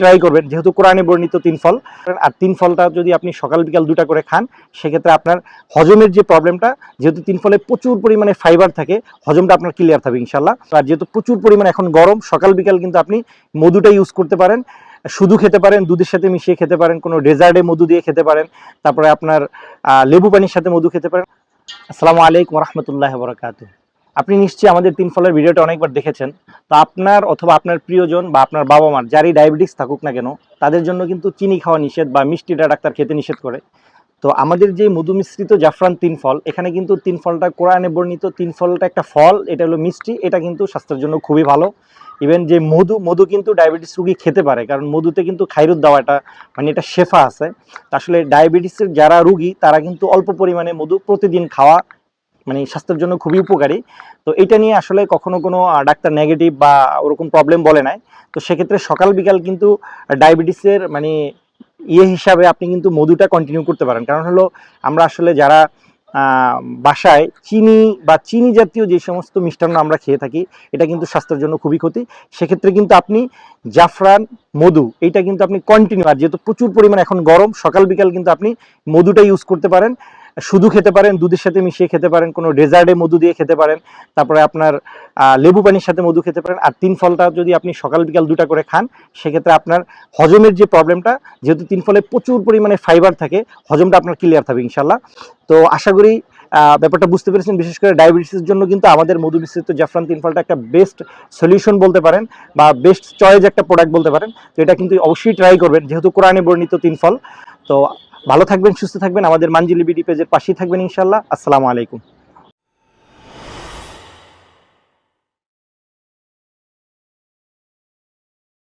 Try করবেন, যেহেতু কোরআনে বর্ণিত তিন ফল, আর তিন ফলটা যদি আপনি সকাল বিকাল দুটা করে খান, সেক্ষেত্রে আপনার হজমের যে প্রবলেমটা যেহেতু তিন ফলে প্রচুর পরিমাণে ফাইবার থাকে, হজমটা আপনার ক্লিয়ার থাকবে ইনশাল্লাহ আর যেহেতু প্রচুর পরিমাণে এখন গরম, সকাল বিকাল কিন্তু আপনি মধুটা ইউজ করতে পারেন, শুধু খেতে পারেন, দুধের সাথে মিশিয়ে খেতে পারেন, কোনো ডেজার্টে মধু দিয়ে খেতে পারেন, তারপরে আপনার লেবু পানির সাথে মধু খেতে পারেন। আসসালামু আলাইকুম রহমতুল্লাহ বরাকাত আপনি নিশ্চয়ই আমাদের তিন ফলের ভিডিওটা অনেকবার দেখেছেন। তো আপনার অথবা আপনার প্রিয়জন বা আপনার বাবা মার যারই ডায়াবেটিস থাকুক না কেন, তাদের জন্য কিন্তু চিনি খাওয়া নিষেধ বা মিষ্টিটা ডাক্তার খেতে নিষেধ করে। তো আমাদের যে মধু মিশ্রিত জাফরান তিন ফল, এখানে কিন্তু তিন ফলটা কোরআনে বর্ণিত, তিন ফলটা একটা ফল, এটা হলো মিষ্টি, এটা কিন্তু স্বাস্থ্যের জন্য খুবই ভালো। ইভেন যে মধু মধু কিন্তু ডায়াবেটিস রুগী খেতে পারে, কারণ মধুতে কিন্তু খাইরুদ দেওয়াটা মানে এটা শেফা আছে। আসলে ডায়াবেটিসের যারা রুগী, তারা কিন্তু অল্প পরিমাণে মধু প্রতিদিন খাওয়া মানে স্বাস্থ্যের জন্য খুবই উপকারী। তো এটা নিয়ে আসলে কখনো কোনো ডাক্তার নেগেটিভ বা ওরকম প্রবলেম বলে নাই। তো সেক্ষেত্রে সকাল বিকাল কিন্তু ডায়াবেটিসের মানে ইয়ে হিসাবে আপনি কিন্তু মধুটা কন্টিনিউ করতে পারেন। কারণ হলো আমরা আসলে যারা বাসায় চিনি বা চিনি জাতীয় যে সমস্ত মিষ্টান্ন আমরা খেয়ে থাকি, এটা কিন্তু স্বাস্থ্যের জন্য খুবই ক্ষতি। সেক্ষেত্রে কিন্তু আপনি জাফরান, মধু এটা কিন্তু আপনি কন্টিনিউ আর যেহেতু প্রচুর পরিমাণে এখন গরম, সকাল বিকাল কিন্তু আপনি মধুটা ইউজ করতে পারেন। শুধু খেতে পারেন, দুধের সাথে মিশিয়ে খেতে পারেন, কোনো ডেজার্টে মধু দিয়ে খেতে পারেন, তারপরে আপনার লেবু পানির সাথে মধু খেতে পারেন, আর তিন ফলটা যদি আপনি সকাল বিকাল দুটা করে খান, সেক্ষেত্রে আপনার হজমের যে প্রবলেমটা যেহেতু তিন ফলে প্রচুর পরিমাণে ফাইবার থাকে, হজমটা আপনার ক্লিয়ার থাকবে ইনশাল্লাহ তো আশা করি ব্যাপারটা বুঝতে পেরেছেন, বিশেষ করে ডায়াবেটিসের জন্য কিন্তু আমাদের মধু মিশ্রিত জাফরান তিন ফলটা একটা বেস্ট সলিউশন বলতে পারেন, বা বেস্ট চয়েস একটা প্রোডাক্ট বলতে পারেন, তো এটা কিন্তু অবশ্যই ট্রাই করবেন, যেহেতু কোরআনে বর্ণিত তিন ফল, তো ভালো থাকবেন সুস্থ থাকবেন। আমাদের মাঞ্জিলি বিডি পেজের পাশেই থাকবেন ইনশাল্লাহ আসসালামু আলাইকুম।